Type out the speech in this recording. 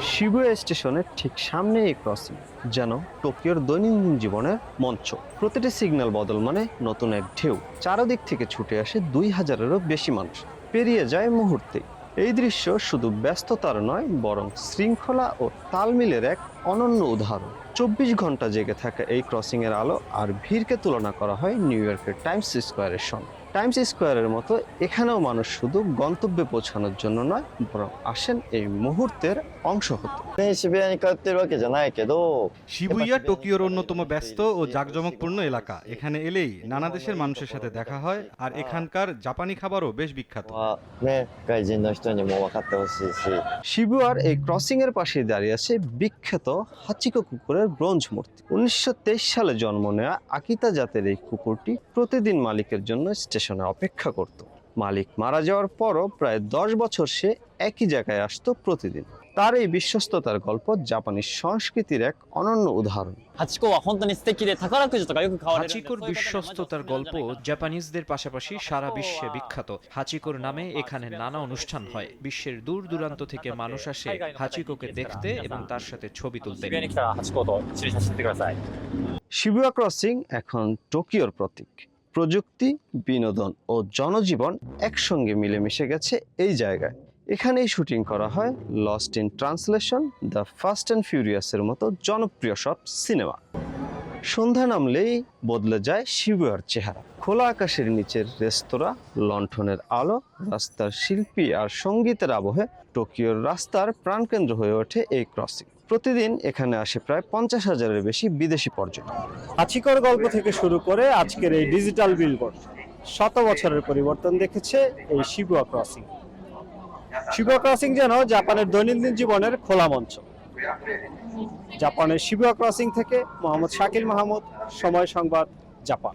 Shibuya স্টেশনের ঠিক সামনে এই ক্রসিং যেন টোকিওর দৈনন্দিন জীবনের মঞ্চ। প্রতিটি সিগন্যাল বদল মানে নতুন এক ঢেউ। চারদিক থেকে ছুটে আসে দুই হাজারেরও বেশি মানুষ। পেরিয়ে যায় মুহূর্তে। এই দৃশ্য শুধু ব্যস্ততার নয়, বরং শৃঙ্খলা ও তালমিলের এক অনন্য উদাহরণ। চব্বিশ ঘণ্টা জেগে থাকা এই ক্রসিং এর আলো আর ভিড়কে তুলনা করা হয় নিউ ইয়র্কের টাইমস স্কোয়ারের সঙ্গে। টাইমস স্কোয়ারের মতো এখানেও মানুষ শুধু গন্তব্যে পৌঁছানোর জন্য নয় বরং আসেন এই মুহূর্তের অংশ হতে। শিবুইয়া টোকিওর অন্যতম ব্যস্ত ও জাঁকজমকপূর্ণ এলাকা। এখানে এলেই নানা দেশের মানুষের সাথে দেখা হয় আর এখানকার জাপানি খাবারও বেশ বিখ্যাত। শিবুয়ার এই ক্রসিং এর পাশে দাঁড়িয়ে আছে বিখ্যাত হাচিকো কুকুরের ব্রোঞ্জ মূর্তি। উনিশশো তেইশ সালে জন্ম নেওয়া আকিতা জাতের এই কুকুরটি প্রতিদিন মালিকের জন্য স্টেশন স্টেশনে অপেক্ষা করত মালিক মারা যাওয়ার পরও প্রায় দশ বছর সে একই জায়গায় আসতো প্রতিদিন তার এই বিশ্বস্ততার গল্প জাপানি সংস্কৃতির এক অনন্য উদাহরণ হাচিকোর বিশ্বস্ততার গল্প জাপানিজদের পাশাপাশি সারা বিশ্বে বিখ্যাত হাচিকোর নামে এখানে নানা অনুষ্ঠান হয় বিশ্বের দূর দূরান্ত থেকে মানুষ আসে হাচিকোকে দেখতে এবং তার সাথে ছবি তুলতে শিবুয়া ক্রসিং এখন টোকিওর প্রতীক প্রযুক্তি, বিনোদন ও জনজীবন একসঙ্গে মিলেমিশে গেছে এই জায়গায়। এখানেই শুটিং করা হয় lost in translation the fast and ফিউরিয়াসের মতো জনপ্রিয় সব সিনেমা। সন্ধ্যা নামলেই বদলে যায় শিবুয়ার চেহারা। খোলা আকাশের নিচের রেস্তোরাঁ, লণ্ঠনের আলো, রাস্তার শিল্পী আর সঙ্গীতের আবহে টোকিওর রাস্তার প্রাণকেন্দ্র হয়ে ওঠে এই ক্রসিং। প্রতিদিন এখানে আসে প্রায় পঞ্চাশ হাজারের বেশি বিদেশি পর্যটক। হাচিকর গল্প থেকে শুরু করে আজকের এই ডিজিটাল বিলবোর্ড শত বছরের পরিবর্তন দেখেছে এই শিবুয়া ক্রসিং শিবুয়া ক্রসিং যেন জাপানের দৈনন্দিন জীবনের খোলা মঞ্চ। জাপানের শিবুয়া ক্রসিং থেকে মোহাম্মদ শাকিল মাহমুদ, সময় সংবাদ, জাপান।